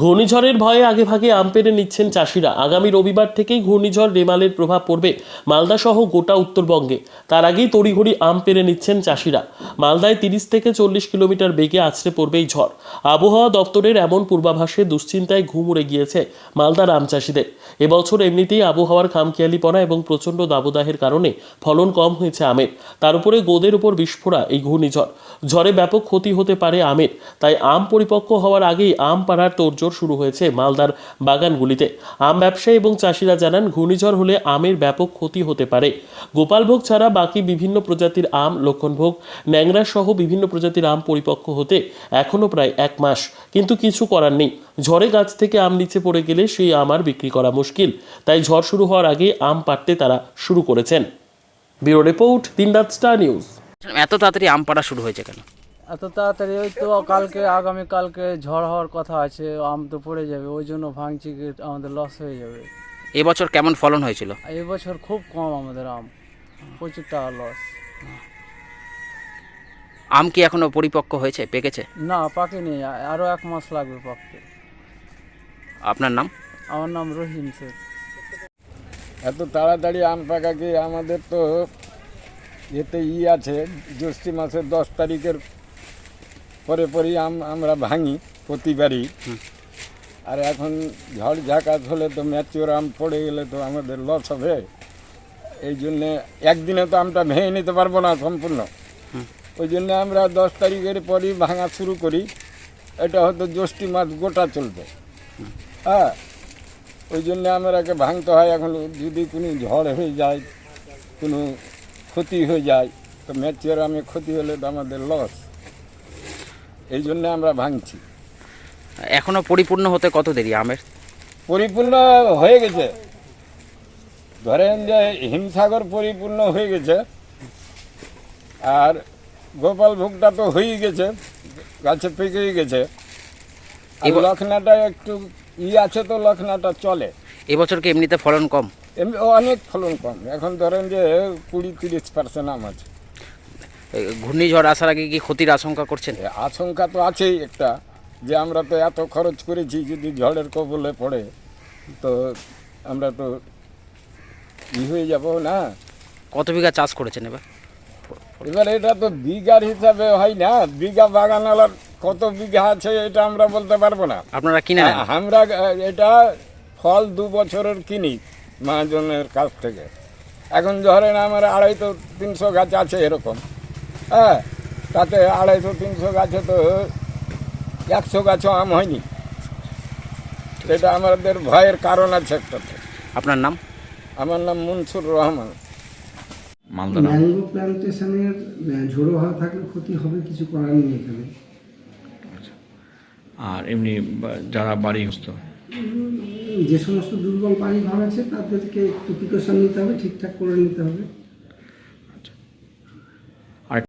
ঘূর্ণিঝড়ের ভয়ে আগেভাগে আম পেড়ে নিচ্ছেন চাষিরা। আগামী রবিবার থেকেই ঘূর্ণিঝড় রেমালের প্রভাব পড়বে মালদা সহ গোটা উত্তরবঙ্গে। তার আগেই তড়িঘড়ি আম পেড়ে নিচ্ছেন চাষিরা। মালদায় তিরিশ থেকে চল্লিশ কিলোমিটার বেগে আছড়ে পড়বে এই ঝড়। আবহাওয়া দপ্তরের এমন পূর্বাভাসে দুশ্চিন্তায় ঘুম উড়ে গিয়েছে মালদার আম চাষিদের। এবছর এমনিতেই আবহাওয়ার খামখেয়ালিপনা এবং প্রচণ্ড দাবদাহের কারণে ফলন কম হয়েছে আমের। তার উপরে গোদের উপর বিস্ফোরা, এই ঘূর্ণিঝড়। ঝড়ে ব্যাপক ক্ষতি হতে পারে আমের। তাই আম পরিপক্ক হওয়ার আগেই আম পাড়ার তোড়জোড় শুরু হয়েছে মালদার বাগানগুলিতে। আম ব্যবসায়ী এবং চাষিরা জানান, ঘূর্ণিঝড় হলে আমের ব্যাপক ক্ষতি হতে পারে। গোপালভোগ ছাড়া বাকি বিভিন্ন প্রজাতির আম, লক্ষণভোগ ন্যাংরা সহ বিভিন্ন প্রজাতির আম পরিপক্ক হতে এখনও প্রায় এক মাস। কিন্তু কিছু করার নেই। ঝড়ে গাছ থেকে আম নিচে পড়ে গেলে সেই আম আর বিক্রি করা মুশকিল। তাই ঝড় শুরু হওয়ার আগে আম পাড়তে তারা শুরু করেছেন। ব্যুরো রিপোর্ট, দিনরাত স্টার নিউজ। এত তাড়াতাড়ি আম পাড়া শুরু হয়েছে কেন? এত তাড়াতাড়ি ওই তো কালকে আগামী কালকে ঝড় হওয়ার কথা আছে আম তো পড়ে যাবে ওই জন্য ভাঙছি আমাদের লস হয়ে যাবে। এবছর কেমন ফলন হয়েছিল? এবছর খুব কম আমাদের আম প্রচুর টাকা লস আম কি এখনও পরিপক্ক হয়েছে পেকেছে? না পাকেনি আ- আরও এক মাস লাগবে পাকতে। আপনার নাম? আমার নাম রহিম শেখ। এত তাড়াতাড়ি আম পাকা কি আমাদের তো এতে ই আছে জ্যৈষ্ঠী মাসের দশ তারিখের পরে আম আমরা ভাঙি প্রতিবারই। আর এখন ঝড় ঝাঁকাত হলে তো ম্যাচিওর আম পড়ে গেলে তো আমাদের লস হবে। এই জন্যে একদিনে তো আমটা ভেঙে নিতে পারব না সম্পূর্ণ। ওই জন্য আমরা দশ তারিখের পরই ভাঙা শুরু করি। এটা হয়তো জ্যৈষ্ঠী মাস গোটা চলবে। হ্যাঁ ওই জন্য আমাকে ভাঙতে হয়। এখন যদি কোনো ঝড় হয়ে যায় কোনো ক্ষতি হয়ে যায় তো ম্যাচিওর আমি ক্ষতি হলে তো আমাদের লস এই জন্য আমরা ভাঙছি। এখনও পরিপূর্ণ হতে কত দেরি আমের? পরিপূর্ণ হয়ে গেছে। ধরেন যে হিমসাগর পরিপূর্ণ হয়ে গেছে আর গোপাল ভোগটা তো হয়েই গেছে গাছে পেকেই গেছে। এবার- লখনাটা একটু ই আছে তো লখনাটা চলে। এবছর কি এমনিতে ফলন কম? এমনি অনেক ফলন কম। এখন ধরেন যে কুড়ি তিরিশ পার্সেন্ট আম আছে। এই ঘূর্ণিঝড় আসার আগে কি ক্ষতির আশঙ্কা করছেন? আশঙ্কা তো আছেই একটা যে আমরা তো এত খরচ করেছি যদি ঝড়ের কবলে পড়ে তো আমরা তো ই হয়ে যাব না। কত বিঘা চাষ করেছেন এবার? এবার এটা তো বিঘার হিসাবে হয় না বিঘা বাগানালার কত বিঘা আছে এটা আমরা বলতে পারব না। আপনারা কিনে আমরা এটা ফল দু বছরের কিনি মহাজনের কাছ থেকে। এখন ধরেন আমার আড়াইশো তিনশো গাছ আছে এরকম। হ্যাঁ তাতে আড়াইশো তিনশো গাছে তো একশো গাছও আম হয়নি। এটা আমাদের ভয়ের কারণ আছে একটাতে আপনার নাম? আমার নাম মনসুর রহমান। ম্যাঙ্গো প্ল্যান্টেশনের ঝোড়ো হাওয়া থাকলে ক্ষতি হবে কিছু করার নেই এখানে। আর এমনি যারা বাড়িগ্রস্ত? যে সমস্ত দুর্বল বাড়ি ঘর আছে তাদেরকে একটু প্রিকশন নিতে হবে ঠিকঠাক করে নিতে হবে।